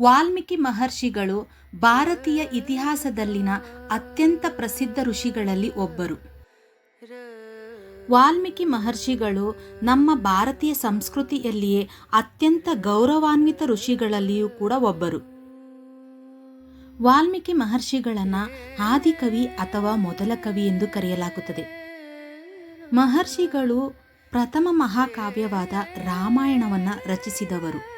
ವಾಲ್ಮೀಕಿ ಮಹರ್ಷಿಗಳು ಭಾರತೀಯ ಇತಿಹಾಸದಲ್ಲಿನ ಅತ್ಯಂತ ಪ್ರಸಿದ್ಧ ಋಷಿಗಳಲ್ಲಿ ಒಬ್ಬರು. ವಾಲ್ಮೀಕಿ ಮಹರ್ಷಿಗಳು ನಮ್ಮ ಭಾರತೀಯ ಸಂಸ್ಕೃತಿಯಲ್ಲಿಯೇ ಅತ್ಯಂತ ಗೌರವಾನ್ವಿತ ಋಷಿಗಳಲ್ಲಿಯೂ ಕೂಡ ಒಬ್ಬರು. ವಾಲ್ಮೀಕಿ ಮಹರ್ಷಿಗಳನ್ನ ಆದಿಕವಿ ಅಥವಾ ಮೊದಲ ಕವಿ ಎಂದು ಕರೆಯಲಾಗುತ್ತದೆ. ಮಹರ್ಷಿಗಳು ಪ್ರಥಮ ಮಹಾಕಾವ್ಯವಾದ ರಾಮಾಯಣವನ್ನ ರಚಿಸಿದವರು.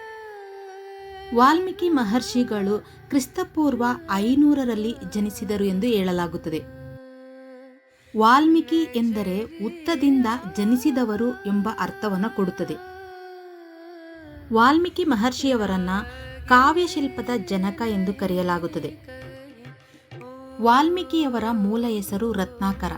ವಾಲ್ಮೀಕಿ ಮಹರ್ಷಿಗಳು ಕ್ರಿಸ್ತಪೂರ್ವ ಐನೂರರಲ್ಲಿ ಜನಿಸಿದರು ಎಂದು ಹೇಳಲಾಗುತ್ತದೆ. ವಾಲ್ಮೀಕಿ ಎಂದರೆ ಉತ್ತದಿಂದ ಜನಿಸಿದವರು ಎಂಬ ಅರ್ಥವನ್ನು ಕೊಡುತ್ತದೆ. ವಾಲ್ಮೀಕಿ ಮಹರ್ಷಿಯವರನ್ನ ಕಾವ್ಯಶಿಲ್ಪದ ಜನಕ ಎಂದು ಕರೆಯಲಾಗುತ್ತದೆ. ವಾಲ್ಮೀಕಿಯವರ ಮೂಲ ಹೆಸರು ರತ್ನಾಕರ.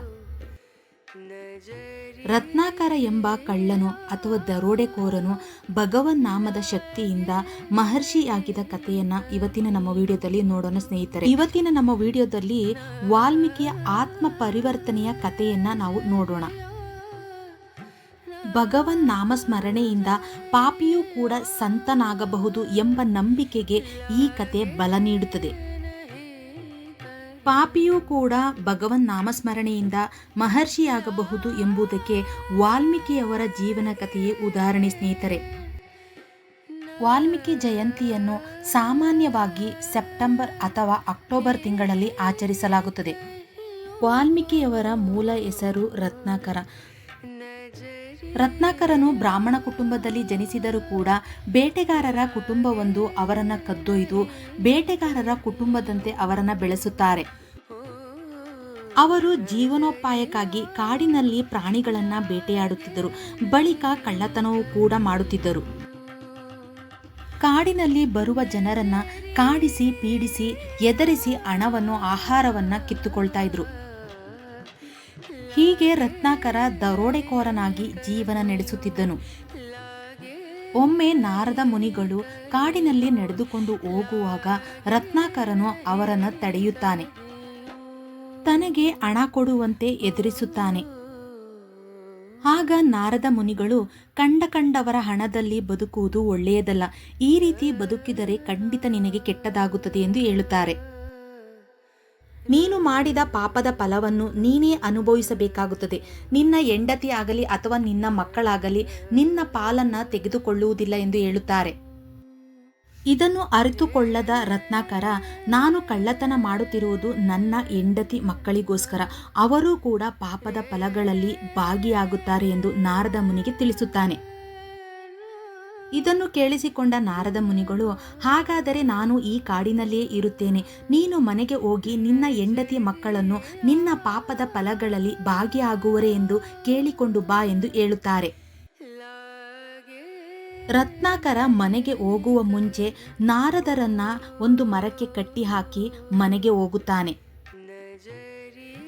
ರತ್ನಾಕರ ಎಂಬ ಕಳ್ಳನು ಅಥವಾ ದರೋಡೆಕೋರನು ಭಗವನ್ ನಾಮದ ಶಕ್ತಿಯಿಂದ ಮಹರ್ಷಿಯಾಗಿದ್ದ ಕಥೆಯನ್ನ ಇವತ್ತಿನ ನಮ್ಮ ವಿಡಿಯೋದಲ್ಲಿ ನೋಡೋಣ ಸ್ನೇಹಿತರೆ. ಇವತ್ತಿನ ನಮ್ಮ ವಿಡಿಯೋದಲ್ಲಿ ವಾಲ್ಮೀಕಿಯ ಆತ್ಮ ಪರಿವರ್ತನೆಯ ಕಥೆಯನ್ನ ನಾವು ನೋಡೋಣ. ಭಗವನ್ ನಾಮಸ್ಮರಣೆಯಿಂದ ಪಾಪಿಯೂ ಕೂಡ ಸಂತನಾಗಬಹುದು ಎಂಬ ನಂಬಿಕೆಗೆ ಈ ಕತೆ ಬಲ ನೀಡುತ್ತದೆ. ಪಾಪಿಯೂ ಕೂಡ ಭಗವನ್ ನಾಮಸ್ಮರಣೆಯಿಂದ ಮಹರ್ಷಿಯಾಗಬಹುದು ಎಂಬುದಕ್ಕೆ ವಾಲ್ಮೀಕಿಯವರ ಜೀವನ ಕಥೆಯೇ ಉದಾಹರಣೆ ಸ್ನೇಹಿತರೆ. ವಾಲ್ಮೀಕಿ ಜಯಂತಿಯನ್ನು ಸಾಮಾನ್ಯವಾಗಿ ಸೆಪ್ಟೆಂಬರ್ ಅಥವಾ ಅಕ್ಟೋಬರ್ ತಿಂಗಳಲ್ಲಿ ಆಚರಿಸಲಾಗುತ್ತದೆ. ವಾಲ್ಮೀಕಿಯವರ ಮೂಲ ಹೆಸರು ರತ್ನಾಕರ. ರತ್ನಾಕರನು ಬ್ರಾಹ್ಮಣ ಕುಟುಂಬದಲ್ಲಿ ಜನಿಸಿದರೂ ಕೂಡ ಬೇಟೆಗಾರರ ಕುಟುಂಬವೊಂದು ಅವರನ್ನು ಕದ್ದೊಯ್ದು ಬೇಟೆಗಾರರ ಕುಟುಂಬದಂತೆ ಅವರನ್ನು ಬೆಳೆಸುತ್ತಾರೆ. ಅವರು ಜೀವನೋಪಾಯಕ್ಕಾಗಿ ಕಾಡಿನಲ್ಲಿ ಪ್ರಾಣಿಗಳನ್ನು ಬೇಟೆಯಾಡುತ್ತಿದ್ದರು. ಬಳಿಕ ಕಳ್ಳತನವೂ ಕೂಡ ಮಾಡುತ್ತಿದ್ದರು. ಕಾಡಿನಲ್ಲಿ ಬರುವ ಜನರನ್ನು ಕಾಡಿಸಿ, ಪೀಡಿಸಿ, ಎದರಿಸಿ ಹಣವನ್ನು, ಆಹಾರವನ್ನು ಕಿತ್ತುಕೊಳ್ತಾ ಇದ್ರು. ಹೀಗೆ ರತ್ನಾಕರ ದರೋಡೆಕೋರನಾಗಿ ಜೀವನ ನಡೆಸುತ್ತಿದ್ದನು. ಒಮ್ಮೆ ನಾರದ ಮುನಿಗಳು ಕಾಡಿನಲ್ಲಿ ನಡೆದುಕೊಂಡು ಹೋಗುವಾಗ ರತ್ನಾಕರನು ಅವರನ್ನು ತಡೆಯುತ್ತಾನೆ. ತನಗೆ ಹಣ ಕೊಡುವಂತೆ ಎದುರಿಸುತ್ತಾನೆ. ಆಗ ನಾರದ ಮುನಿಗಳು ಕಂಡ ಕಂಡವರ ಹಣದಲ್ಲಿ ಬದುಕುವುದು ಒಳ್ಳೆಯದಲ್ಲ. ಈ ರೀತಿ ಬದುಕಿದರೆ ಖಂಡಿತ ನಿನಗೆ ಕೆಟ್ಟದಾಗುತ್ತದೆ ಎಂದು ಹೇಳುತ್ತಾರೆ. ನೀನು ಮಾಡಿದ ಪಾಪದ ಫಲವನ್ನು ನೀನೇ ಅನುಭವಿಸಬೇಕಾಗುತ್ತದೆ. ನಿನ್ನ ಹೆಂಡತಿ ಆಗಲಿ ಅಥವಾ ನಿನ್ನ ಮಕ್ಕಳಾಗಲಿ ನಿನ್ನ ಪಾಲನ್ನ ತೆಗೆದುಕೊಳ್ಳುವುದಿಲ್ಲ ಎಂದು ಹೇಳುತ್ತಾರೆ. ಇದನ್ನು ಅರಿತುಕೊಳ್ಳದ ರತ್ನಾಕರ, ನಾನು ಕಳ್ಳತನ ಮಾಡುತ್ತಿರುವುದು ನನ್ನ ಹೆಂಡತಿ ಮಕ್ಕಳಿಗೋಸ್ಕರ. ಅವರೂ ಕೂಡ ಪಾಪದ ಫಲಗಳಲ್ಲಿ ಭಾಗಿಯಾಗುತ್ತಾರೆ ಎಂದು ನಾರದ ಮುನಿಗೆ ತಿಳಿಸುತ್ತಾನೆ. ಇದನ್ನು ಕೇಳಿಸಿಕೊಂಡ ನಾರದ ಮುನಿಗಳು, ಹಾಗಾದರೆ ನಾನು ಈ ಕಾಡಿನಲ್ಲಿಯೇ ಇರುತ್ತೇನೆ. ನೀನು ಮನೆಗೆ ಹೋಗಿ ನಿನ್ನ ಹೆಂಡತಿ ಮಕ್ಕಳನ್ನು ನಿನ್ನ ಪಾಪದ ಫಲಗಳಲ್ಲಿ ಭಾಗಿಯಾಗುವರೆ ಎಂದು ಕೇಳಿಕೊಂಡು ಬಾ ಎಂದು ಹೇಳುತ್ತಾರೆ. ರತ್ನಾಕರ ಮನೆಗೆ ಹೋಗುವ ಮುಂಚೆ ನಾರದರನ್ನ ಒಂದು ಮರಕ್ಕೆ ಕಟ್ಟಿ ಹಾಕಿ ಮನೆಗೆ ಹೋಗುತ್ತಾನೆ.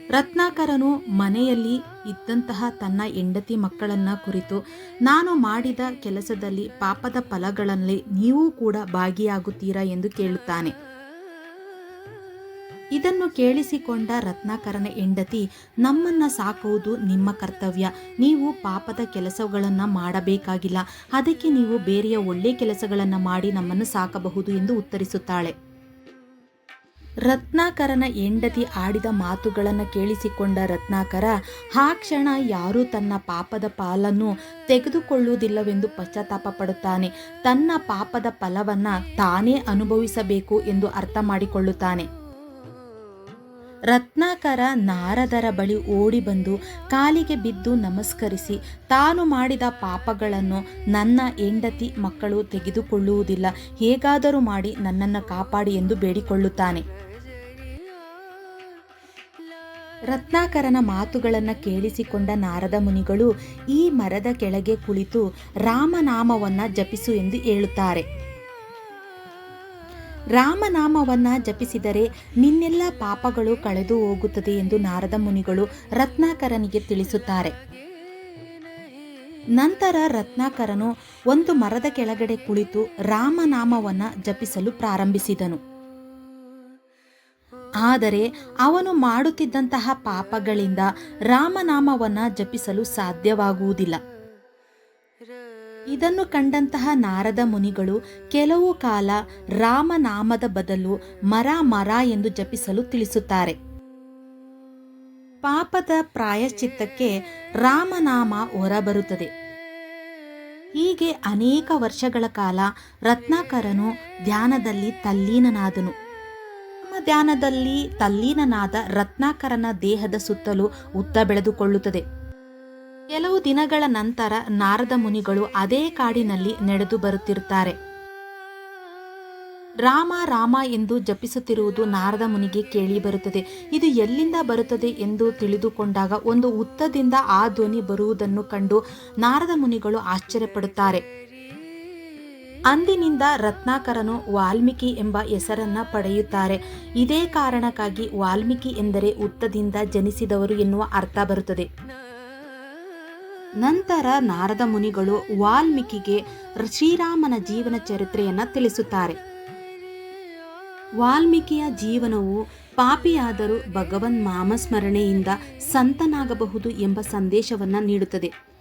ರತ್ನಾಕರನು ಮನೆಯಲ್ಲಿ ಇದ್ದಂತಹ ತನ್ನ ಹೆಂಡತಿ ಮಕ್ಕಳನ್ನ ಕುರಿತು ನಾನು ಮಾಡಿದ ಕೆಲಸದಲ್ಲಿ ಪಾಪದ ಫಲಗಳಲ್ಲಿ ನೀವು ಕೂಡ ಭಾಗಿಯಾಗುತ್ತೀರಾ ಎಂದು ಕೇಳುತ್ತಾನೆ. ಇದನ್ನು ಕೇಳಿಸಿಕೊಂಡ ರತ್ನಾಕರನ ಹೆಂಡತಿ, ನಮ್ಮನ್ನ ಸಾಕುವುದು ನಿಮ್ಮ ಕರ್ತವ್ಯ. ನೀವು ಪಾಪದ ಕೆಲಸಗಳನ್ನು ಮಾಡಬೇಕಾಗಿಲ್ಲ. ಅದಕ್ಕೆ ನೀವು ಬೇರೆಯ ಒಳ್ಳೆಯ ಕೆಲಸಗಳನ್ನು ಮಾಡಿ ನಮ್ಮನ್ನು ಸಾಕಬಹುದು ಎಂದು ಉತ್ತರಿಸುತ್ತಾಳೆ. ರತ್ನಾಕರನ ಹೆಂಡತಿ ಆಡಿದ ಮಾತುಗಳನ್ನು ಕೇಳಿಸಿಕೊಂಡ ರತ್ನಾಕರ, ಆ ಕ್ಷಣ ಯಾರೂ ತನ್ನ ಪಾಪದ ಪಾಲನ್ನು ತೆಗೆದುಕೊಳ್ಳುವುದಿಲ್ಲವೆಂದು ಪಶ್ಚಾತ್ತಾಪ ಪಡುತ್ತಾನೆ. ತನ್ನ ಪಾಪದ ಫಲವನ್ನ ತಾನೇ ಅನುಭವಿಸಬೇಕು ಎಂದು ಅರ್ಥ ಮಾಡಿಕೊಳ್ಳುತ್ತಾನೆ. ರತ್ನಾಕರ ನಾರದರ ಬಳಿ ಓಡಿ ಬಂದು ಕಾಲಿಗೆ ಬಿದ್ದು ನಮಸ್ಕರಿಸಿ, ತಾನು ಮಾಡಿದ ಪಾಪಗಳನ್ನು ನನ್ನ ಹೆಂಡತಿ ಮಕ್ಕಳು ತೆಗೆದುಕೊಳ್ಳುವುದಿಲ್ಲ, ಹೇಗಾದರೂ ಮಾಡಿ ನನ್ನನ್ನು ಕಾಪಾಡಿ ಎಂದು ಬೇಡಿಕೊಳ್ಳುತ್ತಾನೆ. ರತ್ನಾಕರನ ಮಾತುಗಳನ್ನು ಕೇಳಿಸಿಕೊಂಡ ನಾರದ ಮುನಿಗಳು ಈ ಮರದ ಕೆಳಗೆ ಕುಳಿತು ರಾಮನಾಮವನ್ನು ಜಪಿಸು ಎಂದು ಹೇಳುತ್ತಾರೆ. ರಾಮನಾಮವನ್ನ ಜಪಿಸಿದರೆ ನಿನ್ನೆಲ್ಲ ಪಾಪಗಳು ಕಳೆದು ಹೋಗುತ್ತದೆ ಎಂದು ನಾರದ ಮುನಿಗಳು ರತ್ನಾಕರನಿಗೆ ತಿಳಿಸುತ್ತಾರೆ. ನಂತರ ರತ್ನಾಕರನು ಒಂದು ಮರದ ಕೆಳಗಡೆ ಕುಳಿತು ರಾಮನಾಮವನ್ನ ಜಪಿಸಲು ಪ್ರಾರಂಭಿಸಿದನು. ಆದರೆ ಅವನು ಮಾಡುತ್ತಿದ್ದಂತಹ ಪಾಪಗಳಿಂದ ರಾಮನಾಮವನ್ನ ಜಪಿಸಲು ಸಾಧ್ಯವಾಗುವುದಿಲ್ಲ. ಇದನ್ನು ಕಂಡಂತಹ ನಾರದ ಮುನಿಗಳು ಕೆಲವು ಕಾಲ ರಾಮನಾಮದ ಬದಲು ಮರ ಮರ ಎಂದು ಜಪಿಸಲು ತಿಳಿಸುತ್ತಾರೆ. ಪಾಪದ ಪ್ರಾಯಶ್ಚಿತ್ತಕ್ಕೆ ರಾಮನಾಮ ಹೊರಬರುತ್ತದೆ. ಹೀಗೆ ಅನೇಕ ವರ್ಷಗಳ ಕಾಲ ರತ್ನಾಕರನು ಧ್ಯಾನದಲ್ಲಿ ತಲ್ಲೀನನಾದನು. ಧ್ಯಾನದಲ್ಲಿ ತಲ್ಲೀನನಾದ ರತ್ನಾಕರನ ದೇಹದ ಸುತ್ತಲೂ ಉತ್ತ ಬೆಳೆದುಕೊಳ್ಳುತ್ತದೆ. ಕೆಲವು ದಿನಗಳ ನಂತರ ನಾರದ ಮುನಿಗಳು ಅದೇ ಕಾಡಿನಲ್ಲಿ ನಡೆದು ಬರುತ್ತಿರುತ್ತಾರೆ. ರಾಮ ರಾಮ ಎಂದು ಜಪಿಸುತ್ತಿರುವುದು ನಾರದ ಮುನಿಗೆ ಕೇಳಿ ಬರುತ್ತದೆ. ಇದು ಎಲ್ಲಿಂದ ಬರುತ್ತದೆ ಎಂದು ತಿಳಿದುಕೊಂಡಾಗ ಒಂದು ಉತ್ತದಿಂದ ಆ ಧ್ವನಿ ಬರುವುದನ್ನು ಕಂಡು ನಾರದ ಮುನಿಗಳು ಆಶ್ಚರ್ಯಪಡುತ್ತಾರೆ. ಅಂದಿನಿಂದ ರತ್ನಾಕರನು ವಾಲ್ಮೀಕಿ ಎಂಬ ಹೆಸರನ್ನ ಪಡೆಯುತ್ತಾರೆ. ಇದೇ ಕಾರಣಕ್ಕಾಗಿ ವಾಲ್ಮೀಕಿ ಎಂದರೆ ಉತ್ತದಿಂದ ಜನಿಸಿದವರು ಎನ್ನುವ ಅರ್ಥ ಬರುತ್ತದೆ. ನಂತರ ನಾರದ ಮುನಿಗಳು ವಾಲ್ಮೀಕಿಗೆ ಶ್ರೀರಾಮನ ಜೀವನ ಚರಿತ್ರೆಯನ್ನು ತಿಳಿಸುತ್ತಾರೆ. ವಾಲ್ಮೀಕಿಯ ಜೀವನವು ಪಾಪಿಯಾದರೂ ಭಗವನ್ ಮಾಮಸ್ಮರಣೆಯಿಂದ ಸಂತನಾಗಬಹುದು ಎಂಬ ಸಂದೇಶವನ್ನು ನೀಡುತ್ತದೆ.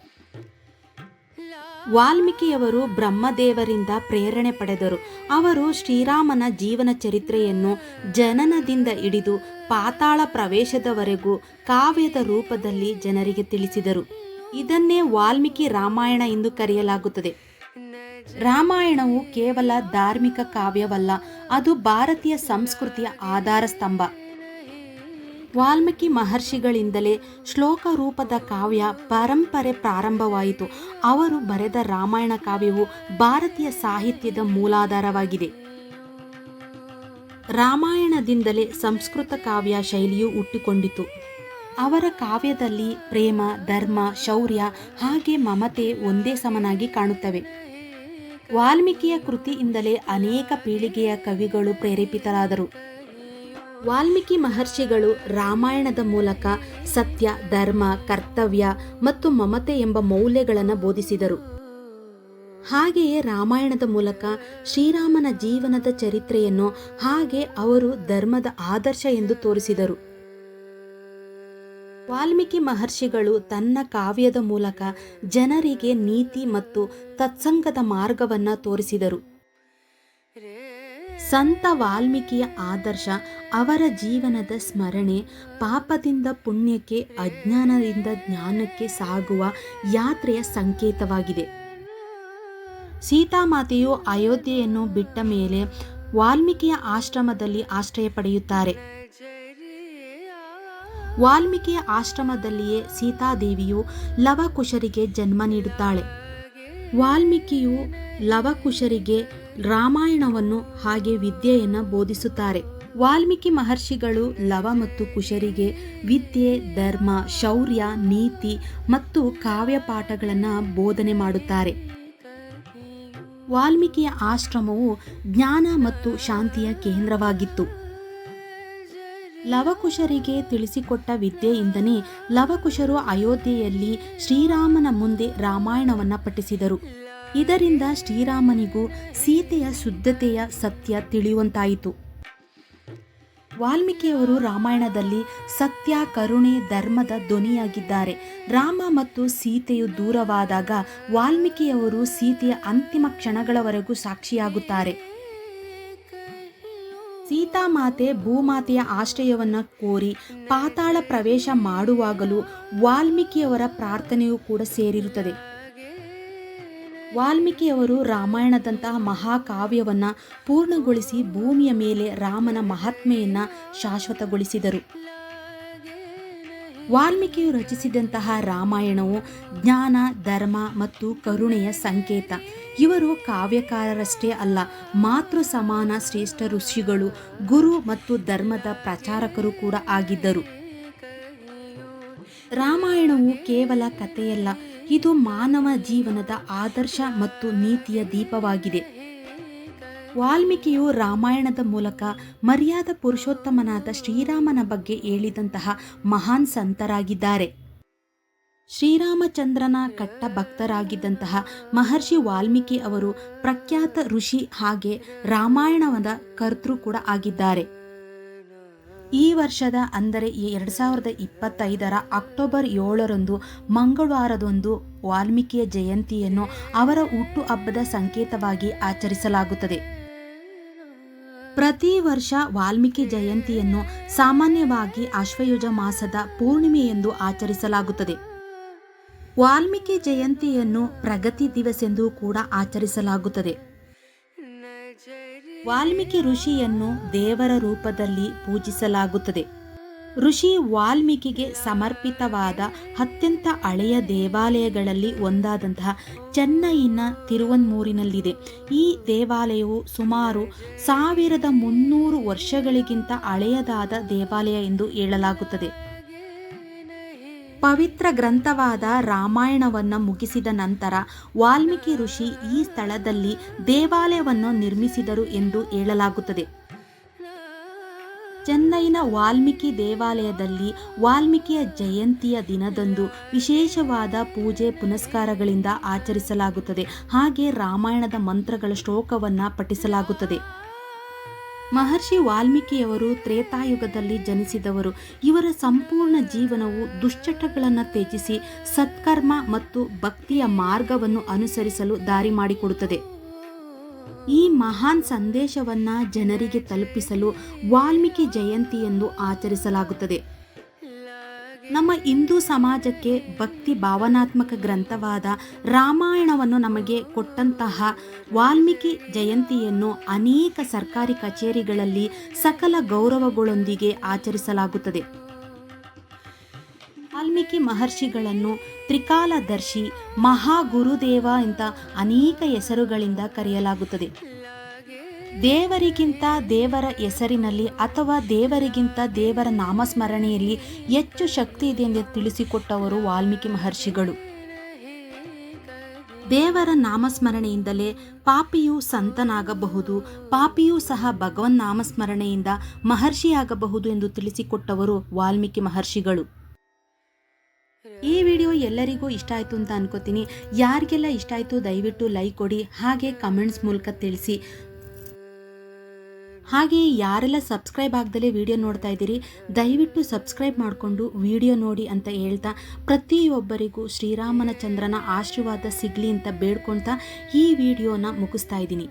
ವಾಲ್ಮೀಕಿಯವರು ಬ್ರಹ್ಮದೇವರಿಂದ ಪ್ರೇರಣೆ ಪಡೆದರು. ಅವರು ಶ್ರೀರಾಮನ ಜೀವನ ಚರಿತ್ರೆಯನ್ನು ಜನನದಿಂದ ಹಿಡಿದು ಪಾತಾಳ ಪ್ರವೇಶದವರೆಗೂ ಕಾವ್ಯದ ರೂಪದಲ್ಲಿ ಜನರಿಗೆ ತಿಳಿಸಿದರು. ಇದನ್ನೇ ವಾಲ್ಮೀಕಿ ರಾಮಾಯಣ ಎಂದು ಕರೆಯಲಾಗುತ್ತದೆ. ರಾಮಾಯಣವು ಕೇವಲ ಧಾರ್ಮಿಕ ಕಾವ್ಯವಲ್ಲ, ಅದು ಭಾರತೀಯ ಸಂಸ್ಕೃತಿಯ ಆಧಾರ ಸ್ತಂಭ. ವಾಲ್ಮೀಕಿ ಮಹರ್ಷಿಗಳಿಂದಲೇ ಶ್ಲೋಕ ರೂಪದ ಕಾವ್ಯ ಪರಂಪರೆ ಪ್ರಾರಂಭವಾಯಿತು. ಅವರು ಬರೆದ ರಾಮಾಯಣ ಕಾವ್ಯವು ಭಾರತೀಯ ಸಾಹಿತ್ಯದ ಮೂಲಾಧಾರವಾಗಿದೆ. ರಾಮಾಯಣದಿಂದಲೇ ಸಂಸ್ಕೃತ ಕಾವ್ಯ ಶೈಲಿಯು ಹುಟ್ಟಿಕೊಂಡಿತು. ಅವರ ಕಾವ್ಯದಲ್ಲಿ ಪ್ರೇಮ, ಧರ್ಮ, ಶೌರ್ಯ ಹಾಗೆ ಮಮತೆ ಒಂದೇ ಸಮನಾಗಿ ಕಾಣುತ್ತವೆ. ವಾಲ್ಮೀಕಿಯ ಕೃತಿಯಿಂದಲೇ ಅನೇಕ ಪೀಳಿಗೆಯ ಕವಿಗಳು ಪ್ರೇರೇಪಿತರಾದರು. ವಾಲ್ಮೀಕಿ ಮಹರ್ಷಿಗಳು ರಾಮಾಯಣದ ಮೂಲಕ ಸತ್ಯ, ಧರ್ಮ, ಕರ್ತವ್ಯ ಮತ್ತು ಮಮತೆ ಎಂಬ ಮೌಲ್ಯಗಳನ್ನು ಬೋಧಿಸಿದರು. ಹಾಗೆಯೇ ರಾಮಾಯಣದ ಮೂಲಕ ಶ್ರೀರಾಮನ ಜೀವನದ ಚರಿತ್ರೆಯನ್ನು ಹಾಗೆ ಅವರು ಧರ್ಮದ ಆದರ್ಶ ಎಂದು ತೋರಿಸಿದರು. ವಾಲ್ಮೀಕಿ ಮಹರ್ಷಿಗಳು ತನ್ನ ಕಾವ್ಯದ ಮೂಲಕ ಜನರಿಗೆ ನೀತಿ ಮತ್ತು ತತ್ಸಂಗದ ಮಾರ್ಗವನ್ನ ತೋರಿಸಿದರು. ಸಂತ ವಾಲ್ಮೀಕಿಯ ಆದರ್ಶ ಅವರ ಜೀವನದ ಸ್ಮರಣೆ ಪಾಪದಿಂದ ಪುಣ್ಯಕ್ಕೆ ಅಜ್ಞಾನದಿಂದ ಜ್ಞಾನಕ್ಕೆ ಸಾಗುವ ಯಾತ್ರೆಯ ಸಂಕೇತವಾಗಿದೆ. ಸೀತಾಮಾತೆಯು ಅಯೋಧ್ಯೆಯನ್ನು ಬಿಟ್ಟ ಮೇಲೆ ವಾಲ್ಮೀಕಿಯ ಆಶ್ರಮದಲ್ಲಿ ಆಶ್ರಯ ಪಡೆಯುತ್ತಾರೆ. ವಾಲ್ಮೀಕಿಯ ಆಶ್ರಮದಲ್ಲಿಯೇ ಸೀತಾದೇವಿಯು ಲವಕುಶರಿಗೆ ಜನ್ಮ ನೀಡುತ್ತಾಳೆ. ವಾಲ್ಮೀಕಿಯು ಲವಕುಶರಿಗೆ ರಾಮಾಯಣವನ್ನು ಹಾಗೆ ವಿದ್ಯೆಯನ್ನು ಬೋಧಿಸುತ್ತಾರೆ. ವಾಲ್ಮೀಕಿ ಮಹರ್ಷಿಗಳು ಲವ ಮತ್ತು ಕುಶರಿಗೆ ವಿದ್ಯೆ, ಧರ್ಮ, ಶೌರ್ಯ, ನೀತಿ ಮತ್ತು ಕಾವ್ಯ ಪಾಠಗಳನ್ನು ಬೋಧನೆ ಮಾಡುತ್ತಾರೆ. ವಾಲ್ಮೀಕಿಯ ಆಶ್ರಮವು ಜ್ಞಾನ ಮತ್ತು ಶಾಂತಿಯ ಕೇಂದ್ರವಾಗಿತ್ತು. ಲವಕುಶರಿಗೆ ತಿಳಿಸಿಕೊಟ್ಟ ವಿದ್ಯೆಯಿಂದನೇ ಲವಕುಶರು ಅಯೋಧ್ಯೆಯಲ್ಲಿ ಶ್ರೀರಾಮನ ಮುಂದೆ ರಾಮಾಯಣವನ್ನು ಪಠಿಸಿದರು. ಇದರಿಂದ ಶ್ರೀರಾಮನಿಗೂ ಸೀತೆಯ ಶುದ್ಧತೆಯ ಸತ್ಯ ತಿಳಿಯುವಂತಾಯಿತು. ವಾಲ್ಮೀಕಿಯವರು ರಾಮಾಯಣದಲ್ಲಿ ಸತ್ಯ, ಕರುಣೆ, ಧರ್ಮದ ಧ್ವನಿಯಾಗಿದ್ದಾರೆ. ರಾಮ ಮತ್ತು ಸೀತೆಯು ದೂರವಾದಾಗ ವಾಲ್ಮೀಕಿಯವರು ಸೀತೆಯ ಅಂತಿಮ ಕ್ಷಣಗಳವರೆಗೂ ಸಾಕ್ಷಿಯಾಗುತ್ತಾರೆ. ಸೀತಾಮಾತೆ ಭೂಮಾತೆಯ ಆಶ್ರಯವನ್ನು ಕೋರಿ ಪಾತಾಳ ಪ್ರವೇಶ ಮಾಡುವಾಗಲೂ ವಾಲ್ಮೀಕಿಯವರ ಪ್ರಾರ್ಥನೆಯೂ ಕೂಡ ಸೇರಿರುತ್ತದೆ. ವಾಲ್ಮೀಕಿಯವರು ರಾಮಾಯಣದಂತಹ ಮಹಾಕಾವ್ಯವನ್ನು ಪೂರ್ಣಗೊಳಿಸಿ ಭೂಮಿಯ ಮೇಲೆ ರಾಮನ ಮಹಾತ್ಮೆಯನ್ನು ಶಾಶ್ವತಗೊಳಿಸಿದರು. ವಾಲ್ಮೀಕಿಯು ರಚಿಸಿದಂತಹ ರಾಮಾಯಣವು ಜ್ಞಾನ, ಧರ್ಮ ಮತ್ತು ಕರುಣೆಯ ಸಂಕೇತ. ಇವರು ಕಾವ್ಯಕಾರರಷ್ಟೇ ಅಲ್ಲ, ಮಾತೃ ಸಮಾನ ಶ್ರೇಷ್ಠ ಋಷಿಗಳು, ಗುರು ಮತ್ತು ಧರ್ಮದ ಪ್ರಚಾರಕರು ಕೂಡ ಆಗಿದ್ದರು. ರಾಮಾಯಣವು ಕೇವಲ ಕಥೆಯಲ್ಲ, ಇದು ಮಾನವ ಜೀವನದ ಆದರ್ಶ ಮತ್ತು ನೀತಿಯ ದೀಪವಾಗಿದೆ. ವಾಲ್ಮೀಕಿಯು ರಾಮಾಯಣದ ಮೂಲಕ ಮರ್ಯಾದ ಪುರುಷೋತ್ತಮನಾದ ಶ್ರೀರಾಮನ ಬಗ್ಗೆ ಹೇಳಿದಂತಹ ಮಹಾನ್ ಸಂತರಾಗಿದ್ದಾರೆ. ಶ್ರೀರಾಮಚಂದ್ರನ ಕಟ್ಟ ಭಕ್ತರಾಗಿದ್ದಂತಹ ಮಹರ್ಷಿ ವಾಲ್ಮೀಕಿ ಅವರು ಪ್ರಖ್ಯಾತ ಋಷಿ ಹಾಗೆ ರಾಮಾಯಣದ ಕರ್ತೃ ಕೂಡ ಆಗಿದ್ದಾರೆ. ಈ ವರ್ಷದ ಅಂದರೆ ಎರಡು ಸಾವಿರದ ಇಪ್ಪತ್ತೈದರ ಅಕ್ಟೋಬರ್ ಏಳರಂದು ಮಂಗಳವಾರದಂದು ವಾಲ್ಮೀಕಿಯ ಜಯಂತಿಯನ್ನು ಅವರ ಹುಟ್ಟುಹಬ್ಬದ ಸಂಕೇತವಾಗಿ ಆಚರಿಸಲಾಗುತ್ತದೆ. ಪ್ರತಿ ವರ್ಷ ವಾಲ್ಮೀಕಿ ಜಯಂತಿಯನ್ನು ಸಾಮಾನ್ಯವಾಗಿ ಅಶ್ವಯುಜ ಮಾಸದ ಪೂರ್ಣಿಮೆ ಎಂದು ಆಚರಿಸಲಾಗುತ್ತದೆ. ವಾಲ್ಮೀಕಿ ಜಯಂತಿಯನ್ನು ಪ್ರಗತಿ ದಿವಸೆಂದು ಕೂಡ ಆಚರಿಸಲಾಗುತ್ತದೆ. ವಾಲ್ಮೀಕಿ ಋಷಿಯನ್ನು ದೇವರ ರೂಪದಲ್ಲಿ ಪೂಜಿಸಲಾಗುತ್ತದೆ. ಋಷಿ ವಾಲ್ಮೀಕಿಗೆ ಸಮರ್ಪಿತವಾದ ಅತ್ಯಂತ ಹಳೆಯ ದೇವಾಲಯಗಳಲ್ಲಿ ಒಂದಾದಂತಹ ಚೆನ್ನೈನ ತಿರುವನ್ಮೂರಿನಲ್ಲಿದೆ. ಈ ದೇವಾಲಯವು ಸುಮಾರು ಸಾವಿರದ ಮುನ್ನೂರು ವರ್ಷಗಳಿಗಿಂತ ಹಳೆಯದಾದ ದೇವಾಲಯ ಎಂದು ಹೇಳಲಾಗುತ್ತದೆ. ಪವಿತ್ರ ಗ್ರಂಥವಾದ ರಾಮಾಯಣವನ್ನು ಮುಗಿಸಿದ ನಂತರ ವಾಲ್ಮೀಕಿ ಋಷಿ ಈ ಸ್ಥಳದಲ್ಲಿ ದೇವಾಲಯವನ್ನು ನಿರ್ಮಿಸಿದರು ಎಂದು ಹೇಳಲಾಗುತ್ತದೆ. ಚೆನ್ನೈನ ವಾಲ್ಮೀಕಿ ದೇವಾಲಯದಲ್ಲಿ ವಾಲ್ಮೀಕಿಯ ಜಯಂತಿಯ ದಿನದಂದು ವಿಶೇಷವಾದ ಪೂಜೆ ಪುನಸ್ಕಾರಗಳಿಂದ ಆಚರಿಸಲಾಗುತ್ತದೆ. ಹಾಗೆ ರಾಮಾಯಣದ ಮಂತ್ರಗಳ ಶ್ಲೋಕವನ್ನು ಪಠಿಸಲಾಗುತ್ತದೆ. ಮಹರ್ಷಿ ವಾಲ್ಮೀಕಿಯವರು ತ್ರೇತಾಯುಗದಲ್ಲಿ ಜನಿಸಿದವರು. ಇವರ ಸಂಪೂರ್ಣ ಜೀವನವು ದುಶ್ಚಟಗಳನ್ನು ತ್ಯಜಿಸಿ ಸತ್ಕರ್ಮ ಮತ್ತು ಭಕ್ತಿಯ ಮಾರ್ಗವನ್ನು ಅನುಸರಿಸಲು ದಾರಿ ಮಾಡಿಕೊಡುತ್ತದೆ. ಈ ಮಹಾನ್ ಸಂದೇಶವನ್ನ ಜನರಿಗೆ ತಲುಪಿಸಲು ವಾಲ್ಮೀಕಿ ಜಯಂತಿ ಎಂದು ಆಚರಿಸಲಾಗುತ್ತದೆ. ನಮ್ಮ ಹಿಂದೂ ಸಮಾಜಕ್ಕೆ ಭಕ್ತಿ ಭಾವನಾತ್ಮಕ ಗ್ರಂಥವಾದ ರಾಮಾಯಣವನ್ನು ನಮಗೆ ಕೊಟ್ಟಂತಹ ವಾಲ್ಮೀಕಿ ಜಯಂತಿಯನ್ನು ಅನೇಕ ಸರ್ಕಾರಿ ಕಚೇರಿಗಳಲ್ಲಿ ಸಕಲ ಗೌರವಗಳೊಂದಿಗೆ ಆಚರಿಸಲಾಗುತ್ತದೆ. ವಾಲ್ಮೀಕಿ ಮಹರ್ಷಿಗಳನ್ನು ತ್ರಿಕಾಲದರ್ಶಿ ಮಹಾಗುರುದೇವ ಅಂತ ಅನೇಕ ಹೆಸರುಗಳಿಂದ ಕರೆಯಲಾಗುತ್ತದೆ. ದೇವರಿಗಿಂತ ದೇವರ ಹೆಸರಿನಲ್ಲಿ ಅಥವಾ ದೇವರಿಗಿಂತ ದೇವರ ನಾಮಸ್ಮರಣೆಯಲ್ಲಿ ಹೆಚ್ಚು ಶಕ್ತಿ ಇದೆ ಎಂದು ತಿಳಿಸಿಕೊಟ್ಟವರು ವಾಲ್ಮೀಕಿ ಮಹರ್ಷಿಗಳು. ದೇವರ ನಾಮಸ್ಮರಣೆಯಿಂದಲೇ ಪಾಪಿಯು ಸಂತನಾಗಬಹುದು, ಪಾಪಿಯೂ ಸಹ ಭಗವನ್ ನಾಮಸ್ಮರಣೆಯಿಂದ ಮಹರ್ಷಿಯಾಗಬಹುದು ಎಂದು ತಿಳಿಸಿಕೊಟ್ಟವರು ವಾಲ್ಮೀಕಿ ಮಹರ್ಷಿಗಳು. ಈ ವಿಡಿಯೋ ಎಲ್ಲರಿಗೂ ಇಷ್ಟ ಆಯಿತು ಅಂತ ಅನ್ಕೋತೀನಿ. ಯಾರಿಗೆಲ್ಲ ಇಷ್ಟ ಆಯಿತು ದಯವಿಟ್ಟು ಲೈಕ್ ಕೊಡಿ, ಹಾಗೆ ಕಮೆಂಟ್ಸ್ ಮೂಲಕ ತಿಳಿಸಿ. ಹಾಗೆ ಯಾರೆಲ್ಲ ಸಬ್ಸ್ಕ್ರೈಬ್ ಆಗದಲ್ಲೇ ವಿಡಿಯೋ ನೋಡ್ತಾ ಇದ್ದೀರಿ, ದಯವಿಟ್ಟು ಸಬ್ಸ್ಕ್ರೈಬ್ ಮಾಡಿಕೊಂಡು ವಿಡಿಯೋ ನೋಡಿ ಅಂತ ಹೇಳ್ತಾ, ಪ್ರತಿಯೊಬ್ಬರಿಗೂ ಶ್ರೀರಾಮನ ಚಂದ್ರನ ಆಶೀರ್ವಾದ ಸಿಗಲಿ ಅಂತ ಬೇಡ್ಕೊಳ್ತಾ ಈ ವಿಡಿಯೋನ ಮುಗಿಸ್ತಾ ಇದ್ದೀನಿ.